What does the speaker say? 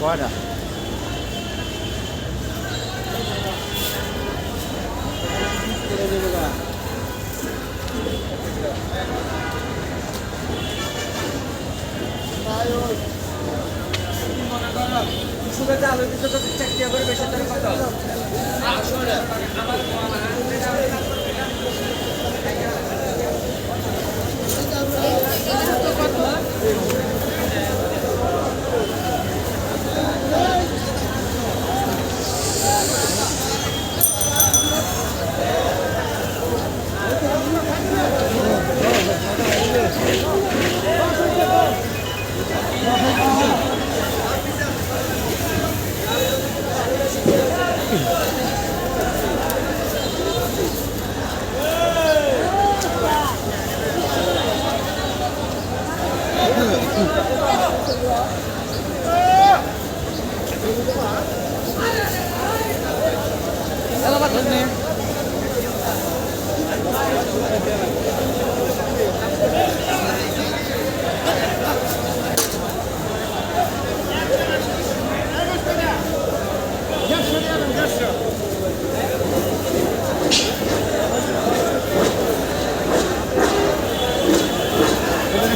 কয়টা আলু দিতে চারটিয়া করে বেশি কত আসলে আমার sapi Halo Pak Doni.